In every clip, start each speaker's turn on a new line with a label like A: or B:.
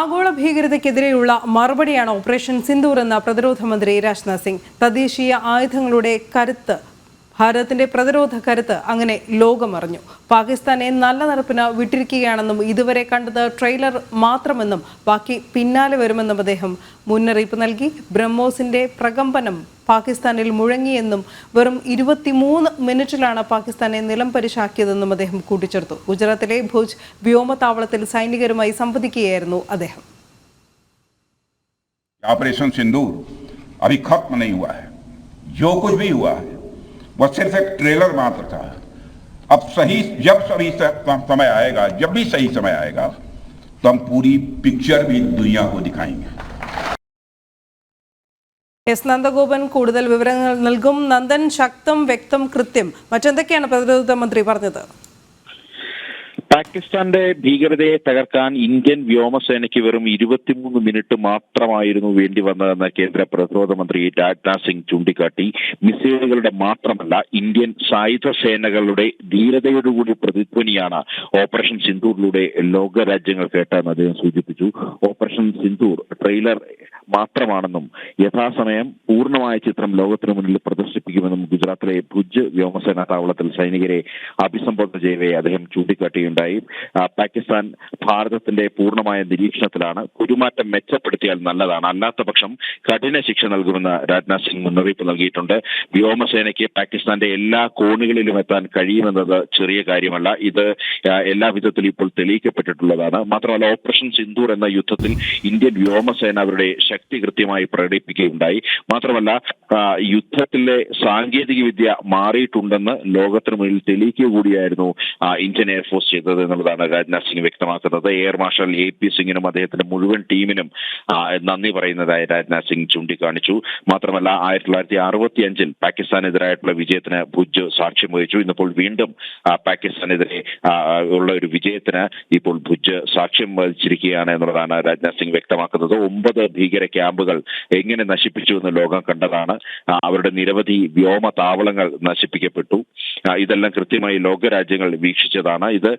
A: ആഗോള ഭീകരതയ്ക്കെതിരെയുള്ള മറുപടിയാണ് ഓപ്പറേഷൻ സിന്ദൂർ എന്ന പ്രതിരോധ മന്ത്രി രാജ്നാഥ് സിംഗ്. തദ്ദേശീയ ആയുധങ്ങളുടെ കരുത്ത് ഭാരതത്തിന്റെ പ്രതിരോധ കരുത്ത് അങ്ങനെ ലോകമറിഞ്ഞു. പാകിസ്ഥാനെ നല്ല നടപ്പിന് വിട്ടിരിക്കുകയാണെന്നും ഇതുവരെ കണ്ടത് ട്രെയിലർ മാത്രമെന്നും ബാക്കി പിന്നാലെ വരുമെന്നും അദ്ദേഹം മുന്നറിയിപ്പ് നൽകി. ബ്രഹ്മോസിന്റെ പ്രകമ്പനം പാകിസ്ഥാനിൽ മുഴങ്ങിയെന്നും വെറും ഇരുപത്തിമൂന്ന് മിനിറ്റിലാണ് പാകിസ്ഥാനെ നിലംപരിശാക്കിയതെന്നും അദ്ദേഹം കൂട്ടിച്ചേർത്തു ഗുജറാത്തിലെ ഭുജ് വ്യോമതാവളത്തിൽ സൈനികരുമായി സംവദിക്കുകയായിരുന്നു അദ്ദേഹം
B: ऑपरेशन सिंदूर अभी खत्म नहीं हुआ है जो कुछ भी हुआ है वह सिर्फ एक ट्रेलर मात्र था अब सही जब सही स- समय आएगा जब भी सही समय आएगा तो हम पूरी पिक्चर भी दुनिया को दिखाएंगे
A: എസ് നന്ദഗോപൻ കൂടുതൽ വിവരങ്ങൾ നൽകും. നന്ദൻ ശക്തം വ്യക്തം കൃത്യം. മറ്റെന്തൊക്കെയാണ് പ്രതിരോധ മന്ത്രി പറഞ്ഞത്?
C: പാകിസ്ഥാന്റെ ഭീകരതയെ തകർക്കാൻ ഇന്ത്യൻ വ്യോമസേനയ്ക്ക് വെറും ഇരുപത്തിമൂന്ന് മിനിറ്റ് മാത്രമായിരുന്നു വേണ്ടി വന്നതെന്ന് കേന്ദ്ര പ്രതിരോധ മന്ത്രി രാജ്നാഥ് സിംഗ് ചൂണ്ടിക്കാട്ടി. മിസൈലുകളുടെ മാത്രമല്ല ഇന്ത്യൻ സായുധ സേനകളുടെ ധീരതയോടുകൂടി പ്രതിധ്വനിയാണ് ഓപ്പറേഷൻ സിന്ധൂറിലൂടെ ലോക രാജ്യങ്ങൾ കേട്ടതെന്ന് അദ്ദേഹം സൂചിപ്പിച്ചു. ഓപ്പറേഷൻ സിന്ധൂർ ട്രെയിലർ മാത്രമാണെന്നും യഥാസമയം പൂർണമായ ചിത്രം ലോകത്തിനു മുന്നിൽ പ്രദർശിപ്പിക്കുമെന്നും ഗുജറാത്തിലെ ഭുജ് വ്യോമസേനാ താവളത്തിൽ സൈനികരെ അഭിസംബോധന ചെയ്യവേ അദ്ദേഹം ചൂണ്ടിക്കാട്ടിയുണ്ടായി. ആ, പാകിസ്ഥാൻ ഭാരതത്തിന്റെ പൂർണമായ നിരീക്ഷണത്തിലാണ് കുരുമാറ്റം മെച്ചപ്പെടുത്തിയാൽ നല്ലതാണ്. അല്ലാത്ത പക്ഷം കഠിന ശിക്ഷ നൽകുമെന്ന് രാജ്നാഥ് സിംഗ് മുന്നറിയിപ്പ് നൽകിയിട്ടുണ്ട്. വ്യോമസേനയ്ക്ക് പാകിസ്ഥാന്റെ എല്ലാ കോണുകളിലും എത്താൻ കഴിയുമെന്നത് ചെറിയ കാര്യമല്ല. ഇത് എല്ലാ വിധത്തിലും ഇപ്പോൾ തെളിയിക്കപ്പെട്ടിട്ടുള്ളതാണ്. മാത്രമല്ല ഓപ്പറേഷൻ സിന്ദൂർ എന്ന യുദ്ധത്തിൽ ഇന്ത്യൻ വ്യോമസേന അവരുടെ ശക്തി കൃത്യമായി പ്രകടിപ്പിക്കുകയുണ്ടായി. മാത്രമല്ല യുദ്ധത്തിലെ സാങ്കേതിക വിദ്യ മാറിയിട്ടുണ്ടെന്ന് ലോകത്തിന് മുന്നിൽ തെളിയിക്കുക കൂടിയായിരുന്നു ഇന്ത്യൻ എയർഫോഴ്സ് ചെയ്തത്. എന്നുള്ളതാണ് രാജ്നാഥ് സിംഗ് വ്യക്തമാക്കുന്നത്. എയർ മാർഷൽ എ പി സിംഗിനും അദ്ദേഹത്തിന്റെ മുഴുവൻ ടീമിനും നന്ദി പറയുന്നതായി രാജ്നാഥ് സിംഗ് ചൂണ്ടിക്കാണിച്ചു. മാത്രമല്ല ആയിരത്തി തൊള്ളായിരത്തി അറുപത്തി അഞ്ചിൽ പാകിസ്ഥാനെതിരായിട്ടുള്ള വിജയത്തിന് ഭുജ് സാക്ഷ്യം വഹിച്ചു. ഇന്നിപ്പോൾ വീണ്ടും പാകിസ്ഥാനെതിരെ ഉള്ള ഒരു വിജയത്തിന് ഇപ്പോൾ ഭുജ് സാക്ഷ്യം വഹിച്ചിരിക്കുകയാണ് എന്നുള്ളതാണ് രാജ്നാഥ് സിംഗ് വ്യക്തമാക്കുന്നത്. ഒമ്പത് ഭീകര ക്യാമ്പുകൾ എങ്ങനെ നശിപ്പിച്ചു എന്ന് ലോകം കണ്ടതാണ്. അവരുടെ നിരവധി വ്യോമ താവളങ്ങൾ നശിപ്പിക്കപ്പെട്ടു. ഇതെല്ലാം കൃത്യമായി ലോകരാജ്യങ്ങൾ വീക്ഷിച്ചതാണ്. ഇത്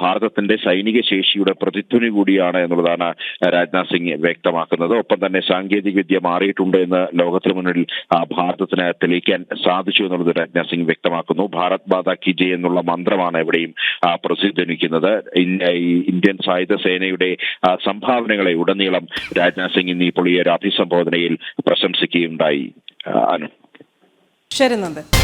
C: ഭാരതത്തിന്റെ സൈനിക ശേഷിയുടെ പ്രതിധ്വനി കൂടിയാണ് എന്നുള്ളതാണ് രാജ്നാഥ് സിംഗ് വ്യക്തമാക്കുന്നത്. ഒപ്പം തന്നെ സാങ്കേതിക വിദ്യ മാറിയിട്ടുണ്ട് എന്ന് ലോകത്തിന് മുന്നിൽ ഭാരതത്തിന് തെളിയിക്കാൻ സാധിച്ചു എന്നുള്ളത് രാജ്നാഥ് സിംഗ് വ്യക്തമാക്കുന്നു. ഭാരത് മാതാ കി ജയ് എന്നുള്ള മന്ത്രമാണ് എവിടെയും ഇൻ- ഇന്ത്യൻ സായുധ സേനയുടെ സംഭാവനകളെ ഉടനീളം രാജ്നാഥ് സിംഗ് ഇന്ന് ഇപ്പോൾ ഈ ഒരു അഭിസംബോധനയിൽ പ്രശംസിക്കുകയുണ്ടായി.
A: ശരി നന്ദൻ.